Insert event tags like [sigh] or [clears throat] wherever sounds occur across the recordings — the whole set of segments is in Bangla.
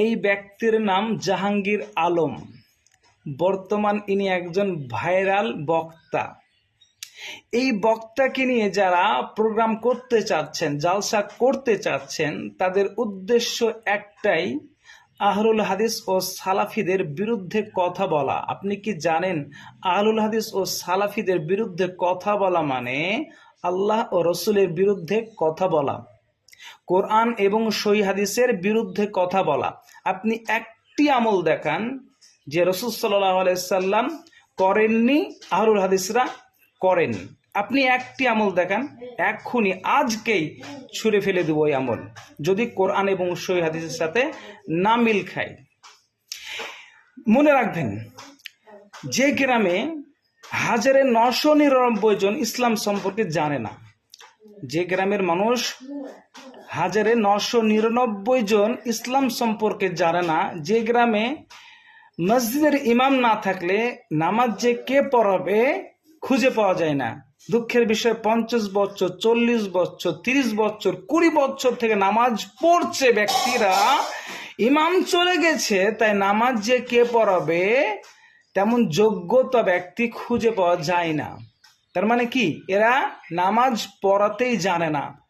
এই ব্যক্তির নাম জাহাঙ্গীর আলম। বর্তমান ইনি একজন ভাইরাল বক্তা। এই বক্তাকে নিয়ে যারা প্রোগ্রাম করতে চাচ্ছেন, জালসা করতে চাচ্ছেন, তাদের উদ্দেশ্য একটাই আহরুল হাদিস ও সালাফিদের বিরুদ্ধে কথা বলা। আপনি কি জানেন আহরুল হাদিস ও সালাফিদের বিরুদ্ধে কথা বলা মানে আল্লাহ ও রসুলের বিরুদ্ধে কথা বলা? কোরআন এবং সই হাদিসের বিরুদ্ধে কথা বলা। আপনি একটি আমল দেখান যে রসুল সাল্লাম করেননি আহরুল হাদিসরা করেন। আপনি একটি আমল দেখান, এক্ষুনি আজকেই ছুঁড়ে ফেলে দেবো ওই আমল। যদি কোরআন এবং সই হাদিসের সাথে না মিল খায়। মনে রাখবেন, যে গ্রামে হাজারে নশো নিরানব্বই জন ইসলাম সম্পর্কে জানে না। যে গ্রামের মানুষ হাজারে নশো নিরানব্বই জন ইসলাম সম্পর্কে জানে না। যে গ্রামে মসজিদের ইমাম না থাকলে নামাজ যে কে পড়াবে খুঁজে পাওয়া যায় না। দুঃখের বিষয়, পঞ্চাশ বছর, চল্লিশ বছর, তিরিশ বছর, কুড়ি বছর থেকে নামাজ পড়ছে ব্যক্তিরা। ইমাম চলে গেছে, তাই নামাজ যে কে পড়াবে তেমন যোগ্যতা ব্যক্তি খুঁজে পাওয়া যায় না। তার মানে কি? এরা নামাজ পড়াতেই জানে না।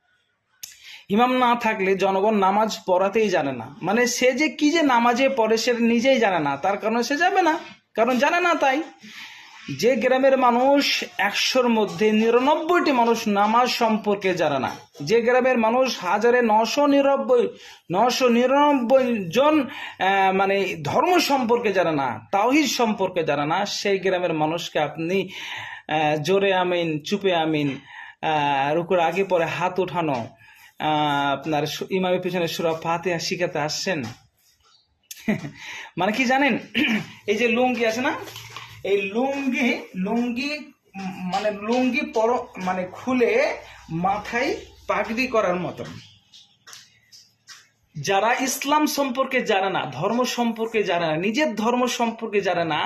ইমাম না থাকলে জনগণ নামাজ পড়াতেই জানে না। মানে সে যে কি যে নামাজে পড়ে সে নিজেই জানে না। তার কারণে সে যাবে না। কারণ জানে না তাই। যে গ্রামের মানুষ একশোর মধ্যে নিরানব্বইটি মানুষ নামাজ সম্পর্কে জানে না। যে গ্রামের মানুষ হাজারে নশো নিরানব্বই নশো নিরানব্বই জন মানে ধর্ম সম্পর্কে জানে না, তাওহিদ সম্পর্কে জানে না, সেই গ্রামের মানুষকে আপনি জোরে আমিন, চুপে আমিন রুকুর আগে পরে হাত উঠানো আপনার ইমামের পিছনে সুরা ফাতিহা শিখাতে আসছেন। মানে কি জানেন, এই যে লুঙ্গি আছে না, এই লুঙ্গি লুঙ্গি মানে লুঙ্গি পর মানে খুলে মাথায় পাগড়ি করার মতন। যারা ইসলাম সম্পর্কে জানে না, ধর্ম সম্পর্কে জানে না, নিজের ধর্ম সম্পর্কে জানে না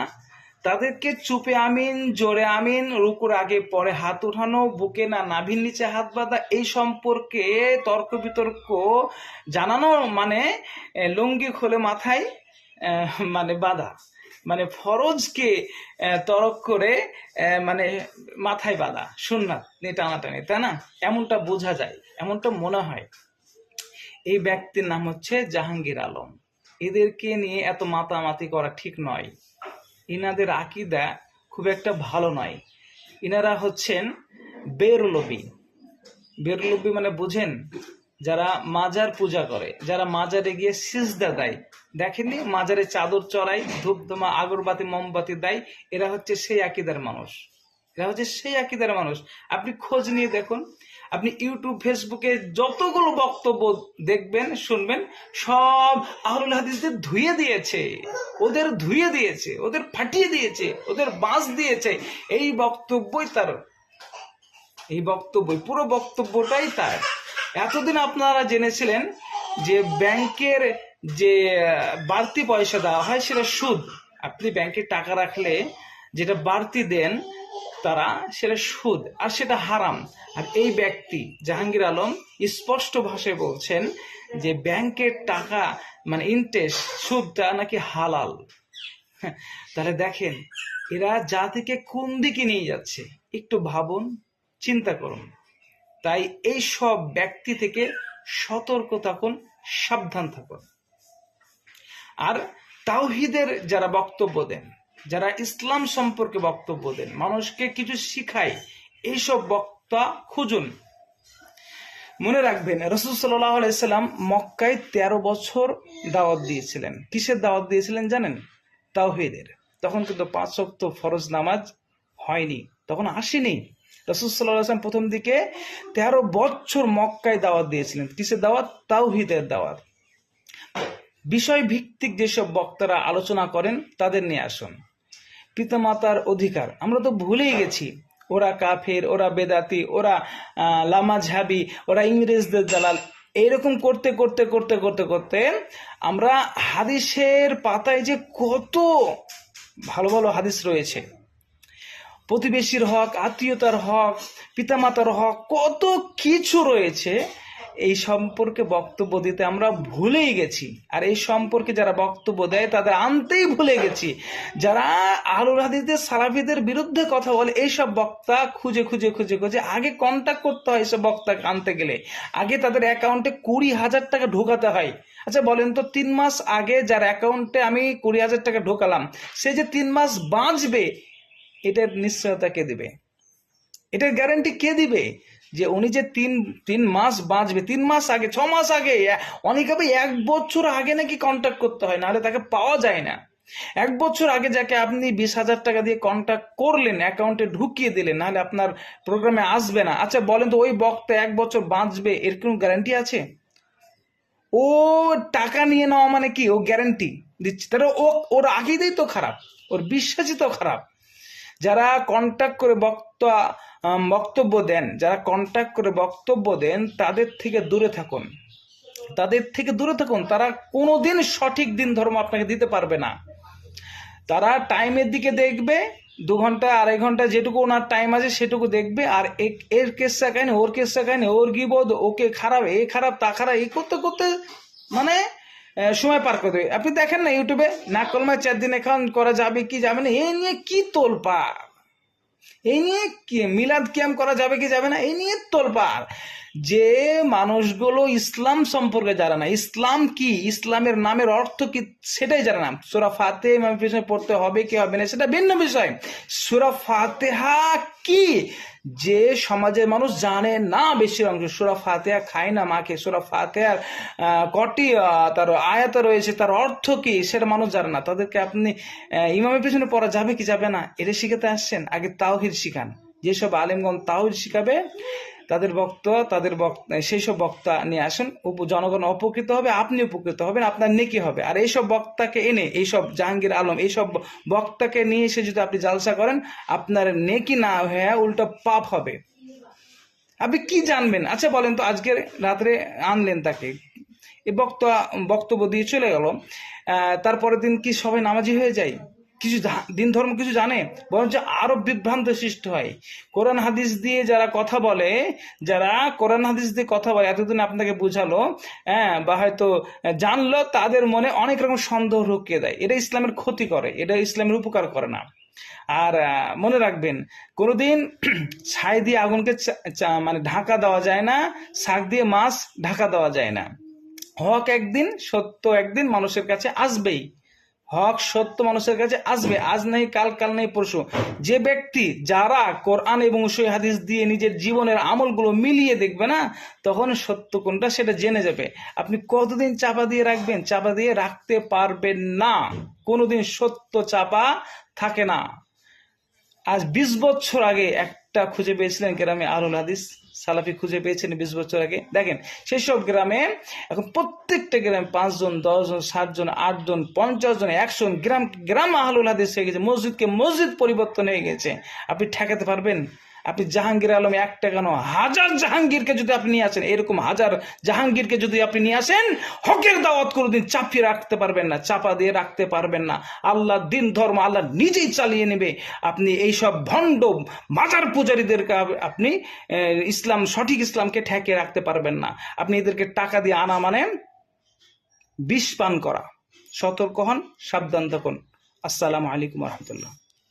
তাদেরকে চুপে আমিন, জোরে আমিন, রুকুর আগে পরে হাত উঠানো, বুকে না নাভির নিচে হাত বাঁধা, এই সম্পর্কে তর্ক বিতর্ক জানানো মানে লুঙ্গি খোলে মাথায় মানে বাঁধা। মানে ফরজকে তরক করে মানে মাথায় বাঁধা। সুন্নাত নিয়ে টানাটানি তাই না? এমনটা বোঝা যায়, এমনটা মনে হয়। এই ব্যক্তির নাম হচ্ছে জাহাঙ্গীর আলম। এদেরকে নিয়ে এত মাতামাতি করা ঠিক নয়। ইনাদের আকিদা খুব একটা ভালো নয়। ইনারা হচ্ছেন বেরলবি। বেরলবি মানে বুঝেন, যারা মাজার পূজা করে, যারা মাজারে গিয়ে সিজদা দেয়। দেখেননি? মাজারে চাদর চড়াই ধূপধুমা, আগরবাতি, মোমবাতি দেয়। এরা হচ্ছে সেই আকিদার মানুষ। এরা হচ্ছে সেই আকিদার মানুষ। আপনি খোঁজ নিয়ে দেখুন আপনি ইউটিউব, ফেসবুকে যতগুলো বক্তব্য দেখবেন, শুনবেন, সব আহরুল হাদিসদের ধুয়ে দিয়েছে। ওদের ধুয়ে দিয়েছে, ওদের ফাটিয়ে দিয়েছে, ওদের বাঁশ দিয়েছে। এই বক্তব্যই তার, এই বক্তব্য পুরো বক্তব্যটাই তার। এতদিন আপনারা জেনেছিলেন যে ব্যাংকের যে বাড়তি পয়সা দেওয়া হয় সেটা সুদ। আপনি ব্যাংকে টাকা রাখলে যেটা বাড়তি দেন তারা সেটা সুদ আর সেটা হারাম। আর এই ব্যক্তি জাহাঙ্গীর আলম স্পষ্ট ভাষায় বলছেন যে ব্যাংকের টাকা মানে ইন্টারেস্ট সুদটা নাকি হালাল। হ্যাঁ, তাহলে দেখেন এরা জাতিকে কোন দিকে নিয়ে যাচ্ছে একটু ভাবুন চিন্তা করুন। তাই এই সব ব্যক্তি থেকে সতর্ক থাকুন সাবধান থাকুন। আর তাওহিদের যারা বক্তব্য দেন যারা ইসলাম সম্পর্কে বক্তব্য দেন, মানুষকে কিছু শিখায়, এইসব বক্তা খুঁজুন। মনে রাখবেন, রসুল সাল্লাহ আলাইসাল্লাম মক্কায় তেরো বছর দাওয়াত দিয়েছিলেন। কিসের দাওয়াত দিয়েছিলেন জানেন? তাওহিদের। তখন কিন্তু পাঁচ শক্ত ফরজ নামাজ হয়নি, তখন আসেনি। রসুল সাল্লাহ আসলাম প্রথম দিকে তেরো বছর মক্কায় দাওয়াত দিয়েছিলেন। কিসের দাওয়াত? তাওহিদের দাওয়াত। বিষয় ভিত্তিক যেসব বক্তারা আলোচনা করেন, তাদের নিয়ে আসুন। পিতামাতার অধিকার। আমরা তো ভুলেই গেছি। ওরা কাফের ওরা বেদাতি ওরা আহ, লামাঝাবি ওরা ইংরেজদের দালাল। এইরকম করতে করতে করতে করতে করতে আমরা হাদিসের পাতায় যে কত ভালো ভালো হাদিস রয়েছে। প্রতিবেশীর হক আত্মীয়তার হক পিতামাতার হক কত কিছু রয়েছে এই সম্পর্কে বক্তব্য দিতে আমরা ভুলেই গেছি। আর এই সম্পর্কে যারা বক্তব্য দেয়, তাদের আনতেই ভুলে গেছি। যারা আলুর হাদিদের সালাফিদের বিরুদ্ধে কথা বলে, এইসব বক্তা খুঁজে খুঁজে খুঁজে খুঁজে আগে কন্ট্যাক্ট করতে হয় এসব বক্তা আনতে গেলে। আগে তাদের অ্যাকাউন্টে কুড়ি হাজার টাকা ঢোকাতে হয়। আচ্ছা বলেন তো তিন মাস আগে যার অ্যাকাউন্টে আমি কুড়ি হাজার টাকা ঢোকালাম, সে যে তিন মাস বাঁচবে, এটার নিশ্চয়তা কে দিবে? এটার গ্যারান্টি কে দিবে? যে উনি যে তিন তিন মাস বাঁচবে, তিন মাস আগে, ছ মাস আগে অনেকে ভাবে এক বছর আগে নাকি কন্ট্যাক্ট করতে হয়, নাহলে তাকে পাওয়া যায় না। এক বছর আগে যাকে আপনি বিশ হাজার টাকা দিয়ে কন্ট্যাক্ট করলেন অ্যাকাউন্টে ঢুকিয়ে দিলেন, নাহলে আপনার প্রোগ্রামে আসবে না। আচ্ছা বলেন তো, ওই বক্তা এক বছর বাঁচবে, এর কোনো গ্যারান্টি আছে? ও টাকা নিয়ে নেওয়া মানে কি? ও গ্যারান্টি দিচ্ছে। তাহলে ও, ওর আগেই তো খারাপ, ওর বিশ্বাসই তো খারাপ। যারা কন্ট্যাক্ট করে বক্তা বক্তব্য দেন। যারা কন্ট্যাক্ট করে বক্তব্য দেন, তাদের থেকে দূরে থাকুন। তাদের থেকে দূরে থাকুন। তারা কোনো দিন সঠিক দিন ধর্ম আপনাকে দিতে পারবে না। তারা টাইমের দিকে দেখবে, দু ঘণ্টা, আড়াই ঘণ্টা যেটুকু ওনার টাইম আছে, সেটুকু দেখবে। আর এ- এর কেসটা কাহিনি ওর কেসটা কাহিনি ওর গিবোধ ওকে খারাপ, এ খারাপ, তা খারাপ, এই করতে করতে মানে সময় পার করে দেবে। আপনি দেখেন না ইউটিউবে না কলমায় চার দিন এখন করা যাবে কি যাবে না এই নিয়ে কি তোলপাড়? এই নিয়ে মিলাদ ক্যাম্প করা যাবে কি যাবে না? এই নিয়ে তোলপাড়। যে মানুষগুলো ইসলাম সম্পর্কে জানে না। ইসলাম কি? ইসলামের নামের অর্থ কি সেটাই জানে না। সুরা ফাতে পড়তে হবে কি হবে না, সেটা ভিন্ন বিষয়। সুরা ফাতেহা কি? যে সমাজের মানুষ জানে না বেশি অংশ। সুরা ফাতেহা খায় না মাকে। সুরা ফাতেহার কটি তার আয়াত রয়েছে, তার অর্থ কি সেটা মানুষ জানে না। তাদেরকে আপনি ইমামের পিছনে পড়া যাবে কি যাবে না? এটা শিখাতে আসছেন? আগে তাওহিদ শিখান। যেসব আলেমগণ তাওহিদ শিখাবে তাদের বক্তা তাদের বক্তা সেই সব বক্তা নিয়ে আসেন। জনগণ উপকৃত হবে, আপনি উপকৃত হবেন, আপনার নেকি হবে। আর এইসব বক্তাকে এনে, এইসব জাহাঙ্গীর আলম, এইসব বক্তাকে নিয়ে এসে যদি আপনি জালসা করেন, আপনার নেকি না হয়ে উল্টো পাপ হবে। আপনি কি জানবেন? আচ্ছা বলেন তো আজকে রাত্রে আনলেন তাকে। এই বক্তা বক্তব্য দিয়ে চলে গেল। তারপরের দিন কি সবাই নামাজি হয়ে যায়? কিছু দিন ধর্ম কিছু জানে, বরঞ্চ আরও বিভ্রান্ত সৃষ্টি হয়। কোরআন হাদিস দিয়ে যারা কথা বলে, যারা কোরআন হাদিস দিয়ে কথা বলে, এতদিন আপনাকে বুঝালো হ্যাঁ বা হয়তো জানলো, তাদের মনে অনেক রকম সন্দেহ ঢুকিয়ে দেয়। এটা ইসলামের ক্ষতি করে, এটা ইসলামের উপকার করে না। আর মনে রাখবেন, কোনোদিন [clears throat] ছাই দিয়ে আগুনকে মানে ঢাকা দেওয়া যায় না, শাক দিয়ে মাছ ঢাকা দেওয়া যায় না। হক একদিন, সত্য একদিন মানুষের কাছে আসবেই। হক সত্য মানুষের কাছে আসবে। আজ নেই, কাল কাল নেই, পরশু। যে ব্যক্তি যারা কোরআন এবং সই হাদিস দিয়ে নিজের জীবনের আমলগুলো মিলিয়ে দেখবে না, তখন সত্য কোনটা সেটা জেনে যাবে। আপনি কতদিন চাপা দিয়ে রাখবেন? চাপা দিয়ে রাখতে পারবেন না। কোনোদিন সত্য চাপা থাকে না। আজ বিশ বছর আগে একটা খুঁজে পেয়েছিলেন গ্রামে আরুল হাদিস। সালাফি খুঁজে পেয়েছেন বিশ বছর আগে। দেখেন, সেসব গ্রামে এখন প্রত্যেকটা গ্রামে পাঁচজন, দশজন, সাতজন, আটজন, পঞ্চাশ জন, একশো গ্রাম গ্রাম আহলুল হাদিস হয়ে গেছে। মসজিদকে মসজিদ পরিবর্তন হয়ে গেছে। আপনি ঠেকাতে পারবেন? আপনি জাহাঙ্গীর আলম একটা কেন? হাজার জাহাঙ্গীরকে যদি আপনি নিয়ে আসেন, এরকম হাজার জাহাঙ্গীরকে যদি আপনি নিয়ে আসেন, হকের দাওয়াত কোনোদিন চাপিয়ে রাখতে পারবেন না, চাপা দিয়ে রাখতে পারবেন না। আল্লাহ দিন ধর্ম আল্লাহ নিজেই চালিয়ে নেবে। আপনি এই সব ভণ্ড মাজার পূজারীদেরকে আপনি ইসলাম, সঠিক ইসলামকে ঠেকিয়ে রাখতে পারবেন না। আপনি এদেরকে টাকা দিয়ে আনা মানে বিষ পান করা। সতর্ক হন সাবধান থাকুন আসসালামু আলাইকুম রহমতুল্লাহ।